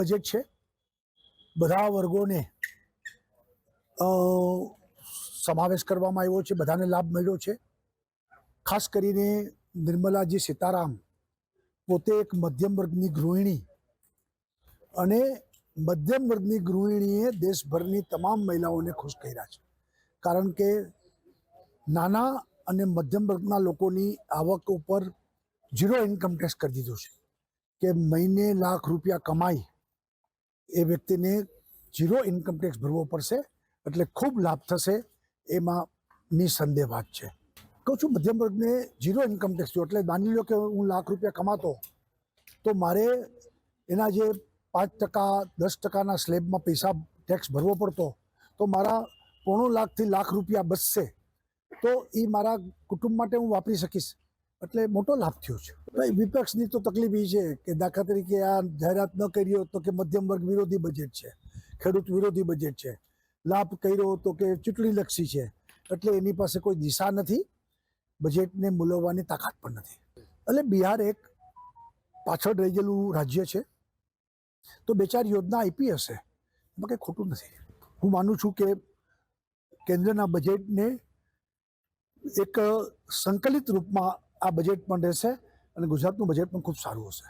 Budget છે. બધા વર્ગોને સમાવેશ કરવામાં આવ્યો છે, બધાને લાભ મળ્યો છે. ખાસ કરીને નિર્મલાજી સીતારામ પોતે એક મધ્યમ વર્ગની ગૃહિણી અને મધ્યમ વર્ગની ગૃહિણીએ દેશભરની તમામ મહિલાઓને ખુશ કર્યા છે. કારણ કે નાના અને મધ્યમ વર્ગના લોકોની આવક ઉપર ઝીરો ઇન્કમ ટેક્સ કરી દીધો છે કે મહિને લાખ રૂપિયા કમાઈ એ વ્યક્તિને ઝીરો ઇન્કમ ટેક્સ ભરવો પડશે, એટલે ખૂબ લાભ થશે એમાં નિસંદેહ વાત છે. કહું છું, મધ્યમ વર્ગને ઝીરો ઇન્કમ ટેક્સ જો એટલે માની લો કે હું લાખ રૂપિયા કમાતો, તો મારે એના જે પાંચ ટકા, દસ ટકાના સ્લેબમાં પૈસા ટેક્સ ભરવો પડતો, તો મારા પોણો લાખથી લાખ રૂપિયા બચશે, તો એ મારા કુટુંબ માટે હું વાપરી શકીશ. એટલે મોટો લાભ થયો છે. ભાઈ વિપક્ષની તો તકલીફ એ છે કે દાખલા તરીકે આ જાહેરાત ન કરી હોત તો કે મધ્યમ વર્ગ વિરોધી બજેટ છે ખેડૂત વિરોધી બજેટ છે. લાભ કર્યો તો કે ચૂંટણીલક્ષી છે. એટલે એની પાસે કોઈ દિશા નથી બજેટને મૂલવવાની તાકાત પણ નથી. એટલે બિહાર એક પાછળ રહી ગયેલું રાજ્ય છે. તો બે ચાર યોજના આપી હશે એમાં કંઈ ખોટું નથી. હું માનું છું કે કેન્દ્રના બજેટને એક સંકલિત રૂપમાં આ બજેટ પણ રહેશે અને ગુજરાતનું બજેટ પણ ખૂબ સારું હશે.